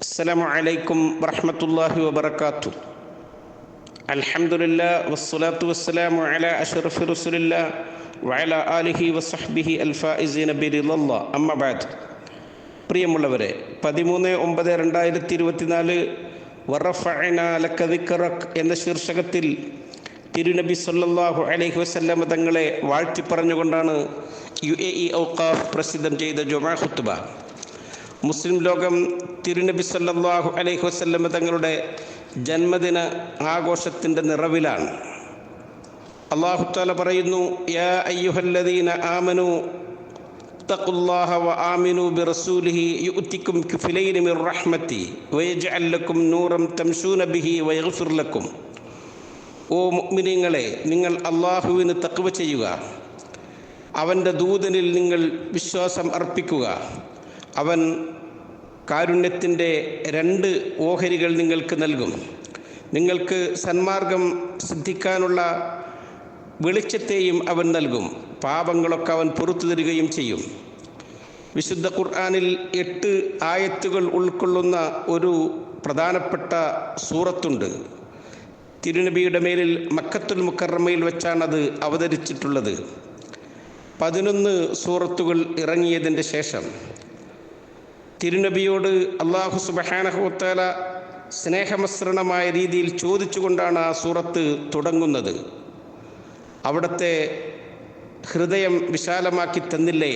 السلام عليكم ورحمة الله وبركاته الحمد لله والصلاة والسلام على أشرف رسول الله وعلى آله وصحبه الفائزين برضا الله أما بعد പ്രിയമുള്ളവരെ പതിമൂന്ന് ഒമ്പത് രണ്ടായിരത്തി ഇരുപത്തിനാല് വറഫഅനാലക്കതിക്കറക് എന്ന ശീർഷകത്തിൽ തിരുനബി സല്ലല്ലാഹു അലൈഹി വസല്ലമ തങ്ങളെ വാഴ്ത്തി പറഞ്ഞുകൊണ്ടാണ് യു എ ഇ ഔക്കാഫ് പ്രസിദ്ധം ചെയ്ത ജുമാ ഖുത്തുബ മുസ്ലിം ലോകം തിരുനബി സല്ലാഹു അലൈഹി വസ്ല്ലം തങ്ങളുടെ ജന്മദിന ആഘോഷത്തിന്റെ നിറവിലാണ്. അള്ളാഹുത്താല പറയുന്നു യാ അയ്യുഹല്ലദീന ആമനു തഖുല്ലാഹ മിർ റഹ്മതി ലക്കും തംശൂന ബിഹി ലക്കും. ഓ മുഅ്മിനീങ്ങളെ നിങ്ങൾ അള്ളാഹുവിന് തഖ്വ ചെയ്യുക. അവന്റെ ദൂതനിൽ നിങ്ങൾ വിശ്വാസം അർപ്പിക്കുക. അവൻ കാരുണ്യത്തിന്റെ രണ്ട് ഓഹരികൾ നിങ്ങൾക്ക് നൽകും. നിങ്ങൾക്ക് സന്മാർഗം സിദ്ധിക്കാനുള്ള വെളിച്ചത്തെയും അവൻ നൽകും. പാപങ്ങളൊക്കെ അവൻ പുറത്തു തരികയും ചെയ്യും. വിശുദ്ധ ഖുർആാനിൽ എട്ട് ആയത്തുകൾ ഉൾക്കൊള്ളുന്ന ഒരു പ്രധാനപ്പെട്ട സൂറത്തുണ്ട്. തിരുനബിയുടെ മേലിൽ മക്കത്തുൽ മുക്കറമയിൽ വെച്ചാണത് അവതരിച്ചിട്ടുള്ളത്. പതിനൊന്ന് സൂറത്തുകൾ ഇറങ്ങിയതിന്റെ ശേഷം തിരുനബിയോട് അള്ളാഹു സുബഹാനഹുത്താല സ്നേഹമസൃണമായ രീതിയിൽ ചോദിച്ചുകൊണ്ടാണ് ആ സൂറത്ത് തുടങ്ങുന്നത്. അവിടുത്തെ ഹൃദയം വിശാലമാക്കി തന്നില്ലേ?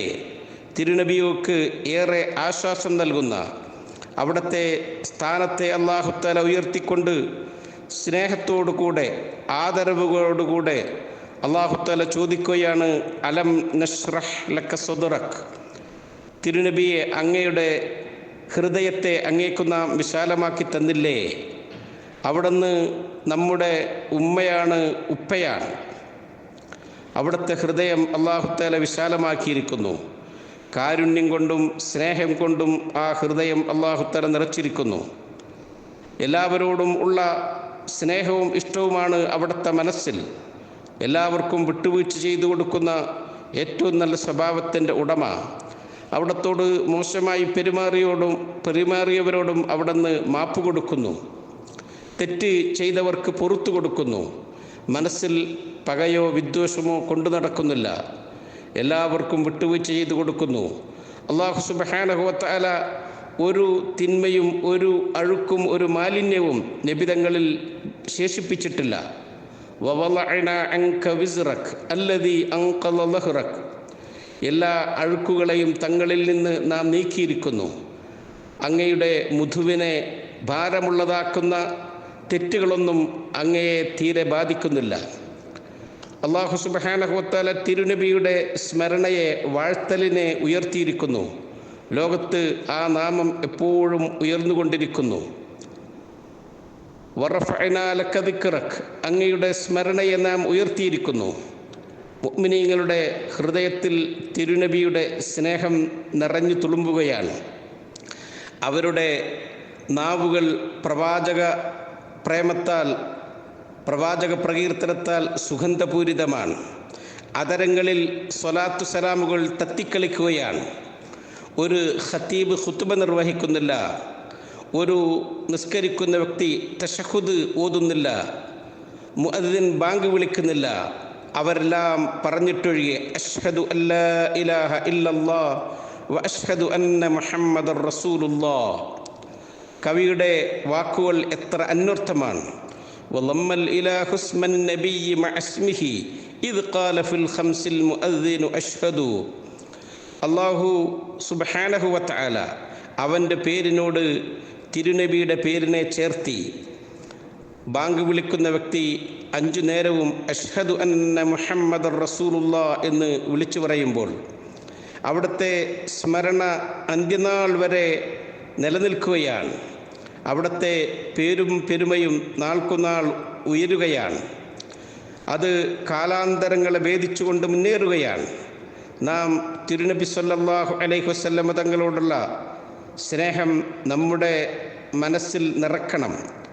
തിരുനബിയോക്ക് ഏറെ ആശ്വാസം നൽകുന്ന അവിടുത്തെ സ്ഥാനത്തെ അള്ളാഹുത്താല ഉയർത്തിക്കൊണ്ട് സ്നേഹത്തോടുകൂടെ ആദരവുകളോടുകൂടെ അള്ളാഹുത്താല ചോദിക്കുകയാണ് അലം നഷ്റഹ് ലക്ക സൊദറക്? തിരുനബിയെ അങ്ങയുടെ ഹൃദയത്തെ അങ്ങേക്കു നാം വിശാലമാക്കി തന്നില്ലേ? അവിടുന്ന് നമ്മുടെ ഉമ്മയാണ് ഉപ്പയാണ്. അവിടുത്തെ ഹൃദയം അള്ളാഹുത്താല വിശാലമാക്കിയിരിക്കുന്നു. കാരുണ്യം കൊണ്ടും സ്നേഹം കൊണ്ടും ആ ഹൃദയം അള്ളാഹുത്താല നിറച്ചിരിക്കുന്നു. എല്ലാവരോടും ഉള്ള സ്നേഹവും ഇഷ്ടവുമാണ് അവിടുത്തെ മനസ്സിൽ. എല്ലാവർക്കും വിട്ടുവീഴ്ച ചെയ്തു കൊടുക്കുന്ന ഏറ്റവും നല്ല സ്വഭാവത്തിന്റെ ഉടമ. അവിടത്തോട് മോശമായി പെരുമാറിയോടും പെരുമാറിയവരോടും അവിടുന്ന് മാപ്പ് കൊടുക്കുന്നു. തെറ്റ് ചെയ്തവർക്ക് പുറത്തു കൊടുക്കുന്നു. മനസ്സിൽ പകയോ വിദ്വേഷമോ കൊണ്ടു നടക്കുന്നില്ല. എല്ലാവർക്കും വിട്ടുവീഴ്ച ചെയ്തു കൊടുക്കുന്നു. അള്ളാഹു സുബാനഹുവത്താല ഒരു തിന്മയും ഒരു അഴുക്കും ഒരു മാലിന്യവും നിബിതങ്ങളിൽ ശേഷിപ്പിച്ചിട്ടില്ല. എല്ലാ അഴുക്കുകളെയും തങ്ങളിൽ നിന്ന് നാം നീക്കിയിരിക്കുന്നു. അങ്ങയുടെ മുധുവിനെ ഭാരമുള്ളതാക്കുന്ന തെറ്റുകളൊന്നും അങ്ങയെ തീരെ ബാധിക്കുന്നില്ല. അള്ളാഹു സുബാനഹുത്താല തിരുനബിയുടെ സ്മരണയെ വാഴ്ത്തലിനെ ഉയർത്തിയിരിക്കുന്നു. ലോകത്ത് ആ നാമം എപ്പോഴും ഉയർന്നുകൊണ്ടിരിക്കുന്നു. വറഫനാലക്കതിക്കിറക്ക് അങ്ങയുടെ സ്മരണയെ നാം ഉയർത്തിയിരിക്കുന്നു. മുഗ്മിനീങ്ങളുടെ ഹൃദയത്തിൽ തിരുനബിയുടെ സ്നേഹം നിറഞ്ഞു തുളുമ്പുകയാണ്. അവരുടെ നാവുകൾ പ്രവാചക പ്രേമത്താൽ പ്രവാചക പ്രകീർത്തനത്താൽ സുഗന്ധപൂരിതമാണ്. അതരങ്ങളിൽ സ്വലാത്തു സലാമുകൾ തത്തിക്കളിക്കുകയാണ്. ഒരു ഖത്തീബ് ഖുത്തുബ നിർവഹിക്കുന്നില്ല. ഒരു നിസ്കരിക്കുന്ന വ്യക്തി തഷഹുദ് ഓതുന്നില്ല. മുഅദ്ദിൻ ബാങ്ക് വിളിക്കുന്നില്ല. അവരെല്ലാം പറഞ്ഞിട്ടൊഴികെ അഷ്ഹദു അല്ലാ ഇലാഹ ഇല്ലല്ലാ വ അഷ്ഹദു അന്ന മുഹമ്മദ് റസൂലുല്ലാ കവിയുടെ വാക്കുകൾ എത്ര അന്വർത്ഥമാണ് وضم الإله اسم النبي مع اسمه إذ قال في الخمس المؤذن أشهد അള്ളാഹു സുബഹാനഹു വത്താല അവൻ്റെ പേരിനോട് തിരുനബിയുടെ പേരിനെ ചേർത്തി ബാങ്ക് വിളിക്കുന്ന വ്യക്തി അഞ്ചു നേരവും അഷ്ഹദു അന്ന മുഹമ്മദ് റസൂലുള്ള എന്ന് വിളിച്ചു പറയുമ്പോൾ അവിടുത്തെ സ്മരണ അന്ത്യനാൾ വരെ നിലനിൽക്കുകയാണ്. അവിടുത്തെ പേരും പെരുമയും നാൾക്കുനാൾ ഉയരുകയാണ്. അത് കാലാന്തരങ്ങളെ ഭേദിച്ചുകൊണ്ട് മുന്നേറുകയാണ്. നാം തിരുനബി സല്ലാഹു അലൈഹി വസല്ലമ തങ്ങളോടുള്ള സ്നേഹം നമ്മുടെ മനസ്സിൽ നിറക്കണം.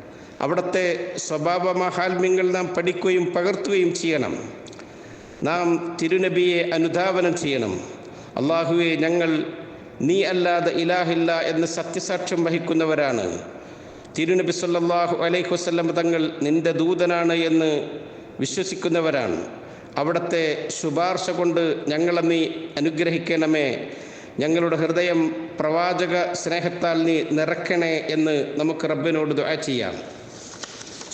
അവിടുത്തെ സ്വഭാവ മഹാത്മ്യങ്ങൾ നാം പഠിക്കുകയും പകർത്തുകയും ചെയ്യണം. നാം തിരുനബിയെ അനുധാവനം ചെയ്യണം. അള്ളാഹുവെ ഞങ്ങൾ നീ അല്ലാതെ ഇലാഹില്ല എന്ന് സത്യസാക്ഷ്യം വഹിക്കുന്നവരാണ്. തിരുനബി സല്ലാഹു അലൈഹി വസ്ലം തങ്ങൾ നിന്റെ ദൂതനാണ് എന്ന് വിശ്വസിക്കുന്നവരാണ്. അവിടുത്തെ ശുപാർശ കൊണ്ട് ഞങ്ങളെ നീ അനുഗ്രഹിക്കണമേ. ഞങ്ങളുടെ ഹൃദയം പ്രവാചക സ്നേഹത്താൽ നീ നിറക്കണേ എന്ന് നമുക്ക് റബ്ബിനോട് ദുആ ചെയ്യാം.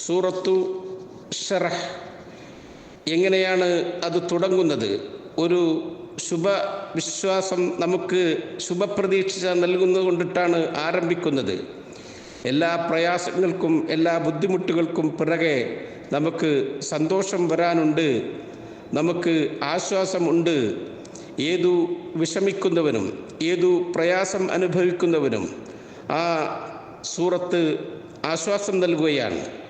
സൂറത്തു ഷറഹ്. എങ്ങനെയാണ് അത് തുടങ്ങുന്നത്? ഒരു ശുഭ വിശ്വാസം നമുക്ക് ശുഭപ്രതീക്ഷ നൽകുന്നത് കൊണ്ടിട്ടാണ് ആരംഭിക്കുന്നത്. എല്ലാ പ്രയാസങ്ങൾക്കും എല്ലാ ബുദ്ധിമുട്ടുകൾക്കും പിറകെ നമുക്ക് സന്തോഷം വരാനുണ്ട്. നമുക്ക് ആശ്വാസമുണ്ട് ഏതു വിഷമിക്കുന്നവനും ഏതു പ്രയാസം അനുഭവിക്കുന്നവനും ആ സൂറത്ത് ആശ്വാസം നൽകുകയാണ്.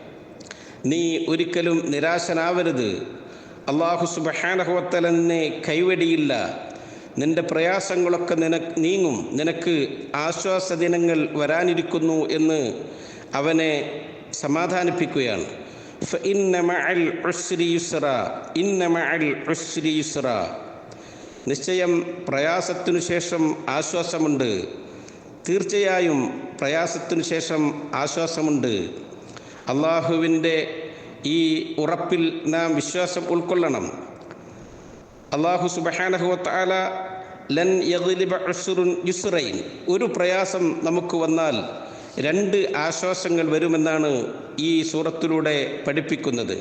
നീ ഒരിക്കലും നിരാശനാവരുത്. അള്ളാഹു സുബഹാനഹുവത്തലെന്നെ കൈവടിയില്ല. നിന്റെ പ്രയാസങ്ങളൊക്കെ നിനക്ക് നീങ്ങും. നിനക്ക് ആശ്വാസ ദിനങ്ങൾ വരാനിരിക്കുന്നു എന്ന് അവനെ സമാധാനിപ്പിക്കുകയാണ്. നിശ്ചയം പ്രയാസത്തിനു ശേഷം ആശ്വാസമുണ്ട്. തീർച്ചയായും പ്രയാസത്തിനു ശേഷം ആശ്വാസമുണ്ട്. അള്ളാഹുവിന്റെ ഈ ഉറപ്പിൽ നാം വിശ്വാസം ഉൾക്കൊള്ളണം. അള്ളാഹു സുബഹാനഹുവത്താല ലൻ യഗ്ലിബ യുസ്റൈൻ. ഒരു പ്രയാസം നമുക്ക് വന്നാൽ രണ്ട് ആശ്വാസങ്ങൾ വരുമെന്നാണ് ഈ സൂറത്തിലൂടെ പഠിപ്പിക്കുന്നത്.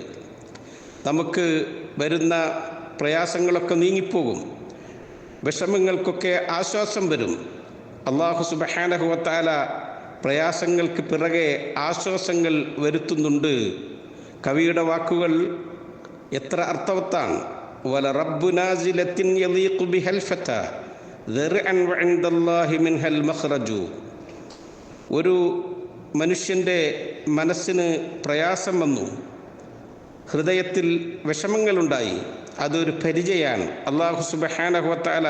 നമുക്ക് വരുന്ന പ്രയാസങ്ങളൊക്കെ നീങ്ങിപ്പോകും. വിഷമങ്ങൾക്കൊക്കെ ആശ്വാസം വരും. അള്ളാഹു സുബഹാനഹുവത്താല പ്രയാസങ്ങൾക്ക് പിറകെ ആശ്വാസങ്ങൾ വരുത്തുന്നുണ്ട്. കവിയുടെ വാക്കുകൾ എത്ര അർത്ഥവത്താണ്? വല യലീഖു മിൻഹൽ ഒരു മനുഷ്യന്റെ മനസ്സിന് പ്രയാസം വന്നു. ഹൃദയത്തിൽ വിഷമങ്ങളുണ്ടായി. അതൊരു പരിചയാണ് അള്ളാഹു സുബഹാനഹുവത്താല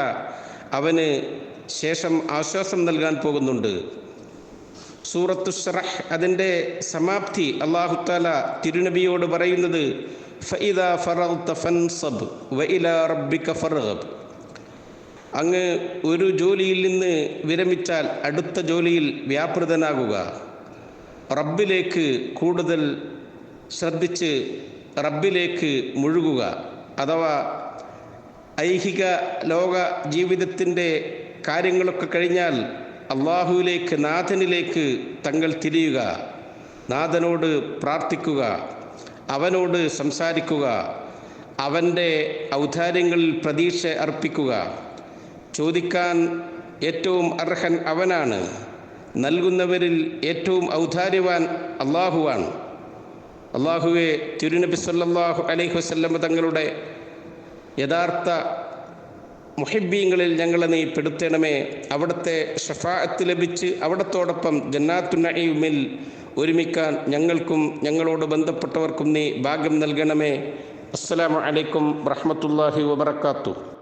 അവന് ശേഷം ആശ്വാസം നൽകാൻ പോകുന്നുണ്ട്. സൂറത്തു ഷറഹ് അതിന്റെ സമാപ്തി അള്ളാഹുത്താല തിരുനബിയോട് പറയുന്നത് ഫൻസബ് റബ്ബിക അങ്ങ് ഒരു ജോലിയിൽ നിന്ന് വിരമിച്ചാൽ അടുത്ത ജോലിയിൽ വ്യാപൃതനാകുക. റബ്ബിലേക്ക് കൂടുതൽ ശ്രദ്ധിച്ച് റബ്ബിലേക്ക് മുഴുകുക. അഥവാ ഐഹിക ലോക ജീവിതത്തിന്റെ കാര്യങ്ങളൊക്കെ കഴിഞ്ഞാൽ അള്ളാഹുവിലേക്ക് നാഥനിലേക്ക് തങ്ങൾ തിരിയുക നാഥനോട് പ്രാർത്ഥിക്കുക അവനോട് സംസാരിക്കുക അവന്റെ ഔദാര്യങ്ങളിൽ പ്രതീക്ഷ അർപ്പിക്കുക. ചോദിക്കാൻ ഏറ്റവും അർഹൻ അവനാണ്. നൽകുന്നവരിൽ ഏറ്റവും ഔദാര്യവാൻ അള്ളാഹുവാണ്. അള്ളാഹുവെ തിരുനബി സല്ലാഹു അലൈഹി വസല്ലമ തങ്ങളുടെ യഥാർത്ഥ മുഹിബീങ്ങളിൽ ഞങ്ങളെ നീ പെടുത്തണമേ. അവിടുത്തെ ഷഫാഅത്ത് ലഭിച്ച് അവിടത്തോടൊപ്പം ജന്നാത്തു നഈമിൽ ഒരുമിക്കാൻ ഞങ്ങൾക്കും ഞങ്ങളോട് ബന്ധപ്പെട്ടവർക്കും നീ ഭാഗ്യം നൽകണമേ. അസ്സലാമു അലൈക്കും വറഹമത്തല്ലാഹി വബറകാതുഹു.